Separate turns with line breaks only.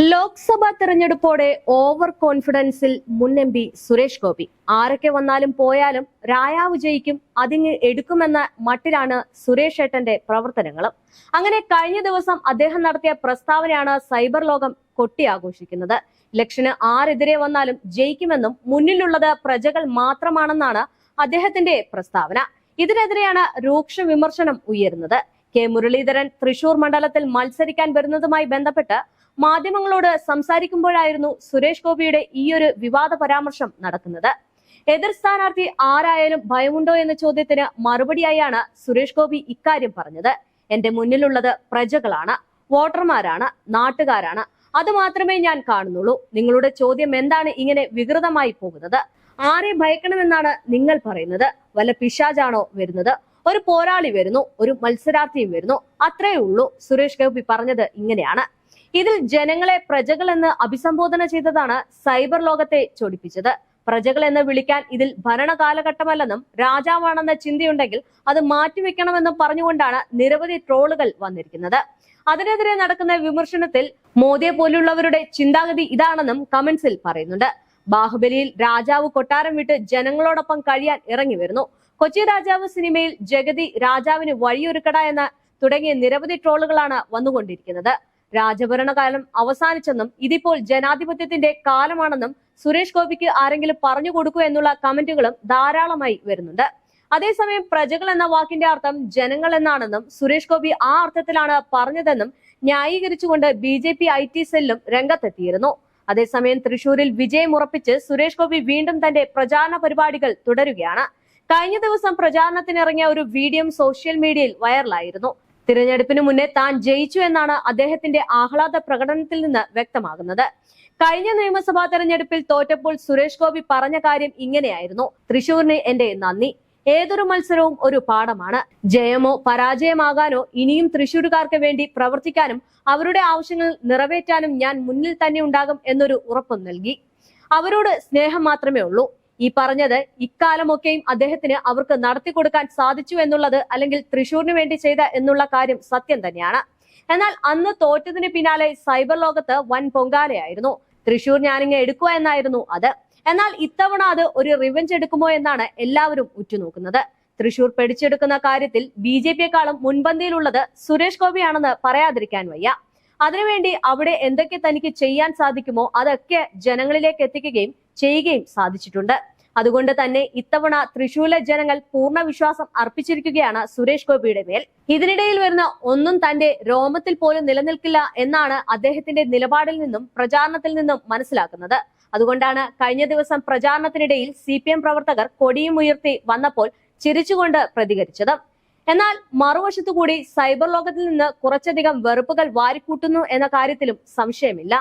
Lok Sabha തെരഞ്ഞെടുപ്പോടെ over കോൺഫിഡൻസിൽ മുൻ M P Suresh Gopi. ആരൊക്കെ വന്നാലും പോയാലും രായാവ് ജയിക്കും അതിങ്ങ് എടുക്കുമെന്ന മട്ടിലാണ് സുരേഷ് ഏട്ടന്റെ പ്രവർത്തനങ്ങൾ അങ്ങനെ കഴിഞ്ഞ ദിവസം അദ്ദേഹം നടത്തിയ പ്രസ്താവനയാണ് സൈബർ ലോകം കൊട്ടിയാഘോഷിക്കുന്നത്. ഇലക്ഷന് ആരെതിരെ വന്നാലും ജയിക്കുമെന്നും മുന്നിലുള്ളത് പ്രജകൾ മാത്രമാണെന്നാണ് അദ്ദേഹത്തിന്റെ പ്രസ്താവന. ഇതിനെതിരെയാണ് രൂക്ഷ വിമർശനം ഉയരുന്നത്. കെ മുരളീധരൻ തൃശൂർ മണ്ഡലത്തിൽ മത്സരിക്കാൻ വരുന്നതുമായി ബന്ധപ്പെട്ട് മാധ്യമങ്ങളോട് സംസാരിക്കുമ്പോഴായിരുന്നു സുരേഷ് ഗോപിയുടെ ഈയൊരു വിവാദ പരാമർശം നടക്കുന്നത്. എതിർ സ്ഥാനാർത്ഥി ആരായാലും ഭയമുണ്ടോ എന്ന ചോദ്യത്തിന് മറുപടിയായാണ് സുരേഷ് ഗോപി ഇക്കാര്യം പറഞ്ഞത്. എന്റെ മുന്നിലുള്ളത് പ്രജകളാണ് വോട്ടർമാരാണ് നാട്ടുകാരാണ്. അത് മാത്രമേ ഞാൻ കാണുന്നുള്ളൂ. നിങ്ങളുടെ ചോദ്യം എന്താണ് ഇങ്ങനെ വികൃതമായി പോകുന്നത്? ആരെ ഭയക്കണമെന്നാണ് നിങ്ങൾ പറയുന്നത്? വല്ല പിശാജാണോ വരുന്നത്? ഒരു പോരാളി വരുന്നു ഒരു മത്സരാർത്ഥിയും വരുന്നു. അത്രയേ ഉള്ളൂ സുരേഷ് ഗോപി പറഞ്ഞത് ഇങ്ങനെയാണ്. ഇതിൽ ജനങ്ങളെ പ്രജകൾ എന്ന് അഭിസംബോധന ചെയ്തതാണ് സൈബർ ലോകത്തെ ചൊടിപ്പിച്ചത്. പ്രജകൾ എന്ന് വിളിക്കാൻ ഇതിൽ ഭരണകാലഘട്ടമല്ലെന്നും രാജാവാണെന്ന ചിന്തയുണ്ടെങ്കിൽ അത് മാറ്റിവെക്കണമെന്നും പറഞ്ഞുകൊണ്ടാണ് നിരവധി ട്രോളുകൾ വന്നിരിക്കുന്നത്. അതിനെതിരെ നടക്കുന്ന വിമർശനത്തിൽ മോദിയെ പോലുള്ളവരുടെ ചിന്താഗതി ഇതാണെന്നും കമന്റ്സിൽ പറയുന്നുണ്ട്. ബാഹുബലിയിൽ രാജാവ് കൊട്ടാരം വിട്ട് ജനങ്ങളോടൊപ്പം കഴിയാൻ ഇറങ്ങി വരുന്നു. കൊച്ചി രാജാവ് സിനിമയിൽ ജഗതി രാജാവിന് വഴിയൊരുക്കട എന്ന തുടങ്ങിയ നിരവധി ട്രോളുകളാണ് വന്നുകൊണ്ടിരിക്കുന്നത്. രാജഭരണകാലം അവസാനിച്ചെന്നും ഇതിപ്പോൾ ജനാധിപത്യത്തിന്റെ കാലമാണെന്നും സുരേഷ് ഗോപിക്ക് ആരെങ്കിലും പറഞ്ഞു കൊടുക്കൂ എന്നുള്ള കമന്റുകളും ധാരാളമായി വരുന്നുണ്ട്. അതേസമയം പ്രജകൾ എന്ന വാക്കിന്റെ അർത്ഥം ജനങ്ങൾ എന്നാണെന്നും സുരേഷ് ഗോപി ആ അർത്ഥത്തിലാണ് പറഞ്ഞതെന്നും ന്യായീകരിച്ചുകൊണ്ട് B J P I T സെല്ലും രംഗത്തെത്തിയിരുന്നു. അതേസമയം തൃശൂരിൽ വിജയം ഉറപ്പിച്ച് സുരേഷ് ഗോപി വീണ്ടും തന്റെ പ്രചാരണ പരിപാടികൾ തുടരുകയാണ്. കഴിഞ്ഞ ദിവസം പ്രചാരണത്തിനിറങ്ങിയ ഒരു വീഡിയോ സോഷ്യൽ മീഡിയയിൽ വൈറലായിരുന്നു. തിരഞ്ഞെടുപ്പിന് മുന്നേ താൻ ജയിച്ചു എന്നാണ് അദ്ദേഹത്തിന്റെ ആഹ്ലാദ പ്രകടനത്തിൽ നിന്ന് വ്യക്തമാകുന്നത്. കഴിഞ്ഞ നിയമസഭാ തെരഞ്ഞെടുപ്പിൽ തോറ്റപ്പോൾ സുരേഷ് ഗോപി പറഞ്ഞ കാര്യം ഇങ്ങനെയായിരുന്നു. തൃശൂരിന് എന്റെ നന്ദി. ഏതൊരു മത്സരവും ഒരു പാഠമാണ്. ജയമോ പരാജയമാകാനോ ഇനിയും തൃശൂരുകാർക്ക് വേണ്ടി പ്രവർത്തിക്കാനും അവരുടെ ആവശ്യങ്ങൾ നിറവേറ്റാനും ഞാൻ മുന്നിൽ തന്നെ ഉണ്ടാകും എന്നൊരു ഉറപ്പ് നൽകി. അവരോട് സ്നേഹം മാത്രമേ ഉള്ളൂ. ഈ പറഞ്ഞത് ഇക്കാലമൊക്കെയും അദ്ദേഹത്തിന് അവർക്ക് നടത്തി കൊടുക്കാൻ സാധിച്ചു എന്നുള്ളത് അല്ലെങ്കിൽ തൃശൂരിന് വേണ്ടി ചെയ്ത എന്നുള്ള കാര്യം സത്യം തന്നെയാണ്. എന്നാൽ അന്ന് തോറ്റതിന് പിന്നാലെ സൈബർ ലോകത്ത് വൻ പൊങ്കാലയായിരുന്നു. തൃശൂർ ഞാനിങ്ങ് എടുക്കുക എന്നായിരുന്നു അത്. എന്നാൽ ഇത്തവണ അത് ഒരു റിവഞ്ച് എടുക്കുമോ എന്നാണ് എല്ലാവരും ഉറ്റുനോക്കുന്നത്. തൃശൂർ പിടിച്ചെടുക്കുന്ന കാര്യത്തിൽ ബി ജെ പിയെക്കാളും മുൻപന്തിയിലുള്ളത് സുരേഷ് ഗോപിയാണെന്ന് പറയാതിരിക്കാൻ വയ്യ. അതിനുവേണ്ടി അവിടെ എന്തൊക്കെ തനിക്ക് ചെയ്യാൻ സാധിക്കുമോ അതൊക്കെ ജനങ്ങളിലേക്ക് എത്തിക്കുകയും ചെയ്യുകയും സാധിച്ചിട്ടുണ്ട്. അതുകൊണ്ട് തന്നെ ഇത്തവണ തൃശൂരിലെ ജനങ്ങൾ പൂർണ വിശ്വാസം അർപ്പിച്ചിരിക്കുകയാണ് സുരേഷ് ഗോപിയുടെ മേൽ. ഇതിനിടയിൽ വരുന്ന ഒന്നും തന്റെ രോമത്തിൽ പോലും നിലനിൽക്കില്ല എന്നാണ് അദ്ദേഹത്തിന്റെ നിലപാടിൽ നിന്നും പ്രചാരണത്തിൽ നിന്നും മനസ്സിലാക്കുന്നത്. അതുകൊണ്ടാണ് കഴിഞ്ഞ ദിവസം പ്രചാരണത്തിനിടയിൽ സി പ്രവർത്തകർ കൊടിയും ഉയർത്തി വന്നപ്പോൾ ചിരിച്ചുകൊണ്ട് പ്രതികരിച്ചത്. എന്നാൽ മറുവശത്തു കൂടി സൈബർ ലോകത്തിൽ നിന്ന് കുറച്ചധികം വെറുപ്പുകൾ വാരിക്കൂട്ടുന്നു എന്ന കാര്യത്തിലും സംശയമില്ല.